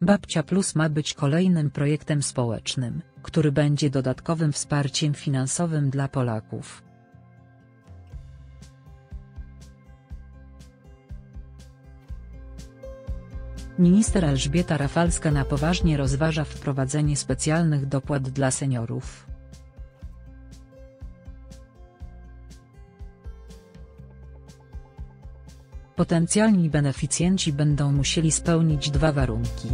Babcia Plus ma być kolejnym projektem społecznym, który będzie dodatkowym wsparciem finansowym dla Polaków. Minister Elżbieta Rafalska na poważnie rozważa wprowadzenie specjalnych dopłat dla seniorów. Potencjalni beneficjenci będą musieli spełnić dwa warunki.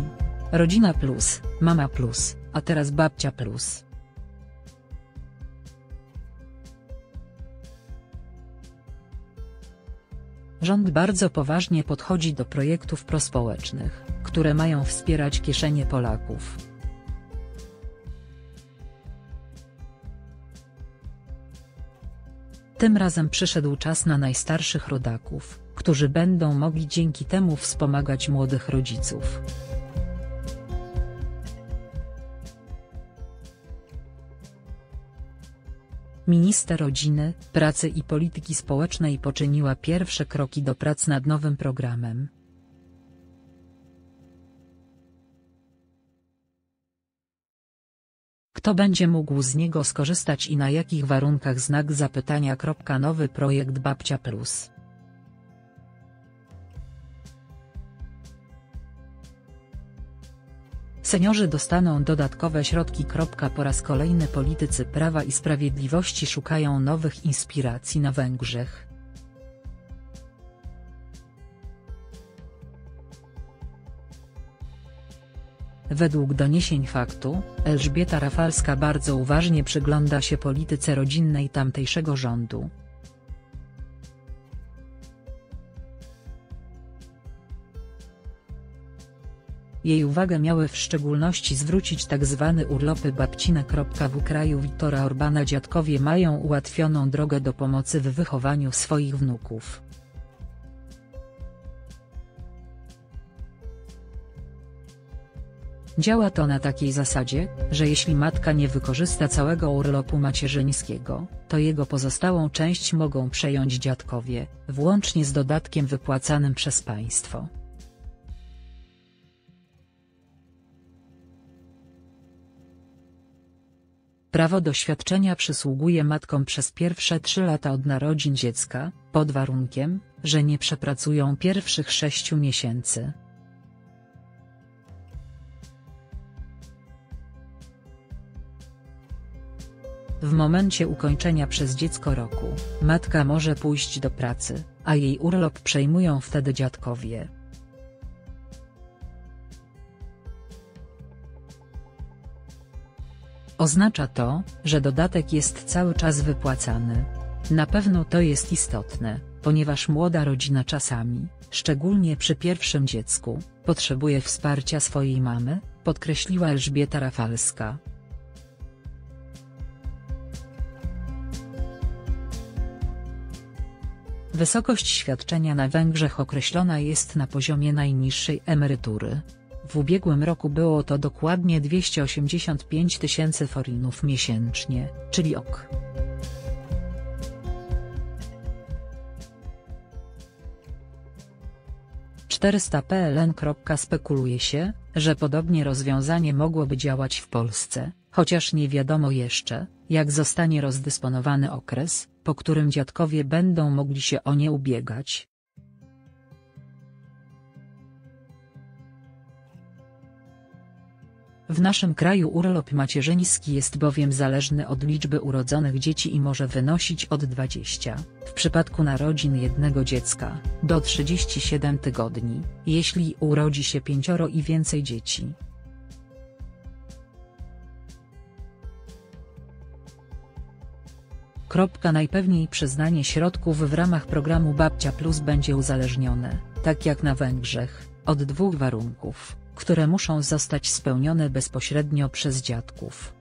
Rodzina plus, mama plus, a teraz babcia plus. Rząd bardzo poważnie podchodzi do projektów prospołecznych, które mają wspierać kieszenie Polaków. Tym razem przyszedł czas na najstarszych rodaków, którzy będą mogli dzięki temu wspomagać młodych rodziców. Minister Rodziny, Pracy i Polityki Społecznej poczyniła pierwsze kroki do prac nad nowym programem. Kto będzie mógł z niego skorzystać i na jakich warunkach znak zapytania. Nowy projekt Babcia Plus. Seniorzy dostaną dodatkowe środki. Po raz kolejny politycy Prawa i Sprawiedliwości szukają nowych inspiracji na Węgrzech. Według doniesień faktu, Elżbieta Rafalska bardzo uważnie przygląda się polityce rodzinnej tamtejszego rządu. Jej uwagę miały w szczególności zwrócić tzw. Tak urlopy babcine. W kraju Wiktora Orbana dziadkowie mają ułatwioną drogę do pomocy w wychowaniu swoich wnuków. Działa to na takiej zasadzie, że jeśli matka nie wykorzysta całego urlopu macierzyńskiego, to jego pozostałą część mogą przejąć dziadkowie, włącznie z dodatkiem wypłacanym przez państwo. Prawo do świadczenia przysługuje matkom przez pierwsze trzy lata od narodzin dziecka, pod warunkiem, że nie przepracują pierwszych sześciu miesięcy. W momencie ukończenia przez dziecko roku, matka może pójść do pracy, a jej urlop przejmują wtedy dziadkowie. Oznacza to, że dodatek jest cały czas wypłacany. Na pewno to jest istotne, ponieważ młoda rodzina czasami, szczególnie przy pierwszym dziecku, potrzebuje wsparcia swojej mamy, podkreśliła Elżbieta Rafalska. Wysokość świadczenia na Węgrzech określona jest na poziomie najniższej emerytury. W ubiegłym roku było to dokładnie 285 tysięcy forinów miesięcznie, czyli ok. PLN. Spekuluje się, że podobnie rozwiązanie mogłoby działać w Polsce, chociaż nie wiadomo jeszcze, jak zostanie rozdysponowany okres, po którym dziadkowie będą mogli się o nie ubiegać. W naszym kraju urlop macierzyński jest bowiem zależny od liczby urodzonych dzieci i może wynosić od 20, w przypadku narodzin jednego dziecka, do 37 tygodni, jeśli urodzi się pięcioro i więcej dzieci. Najpewniej przyznanie środków w ramach programu Babcia Plus będzie uzależnione, tak jak na Węgrzech, od dwóch warunków które muszą zostać spełnione bezpośrednio przez dziadków.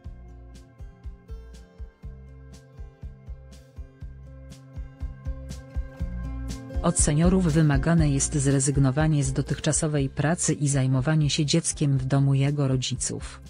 Od seniorów wymagane jest zrezygnowanie z dotychczasowej pracy i zajmowanie się dzieckiem w domu jego rodziców.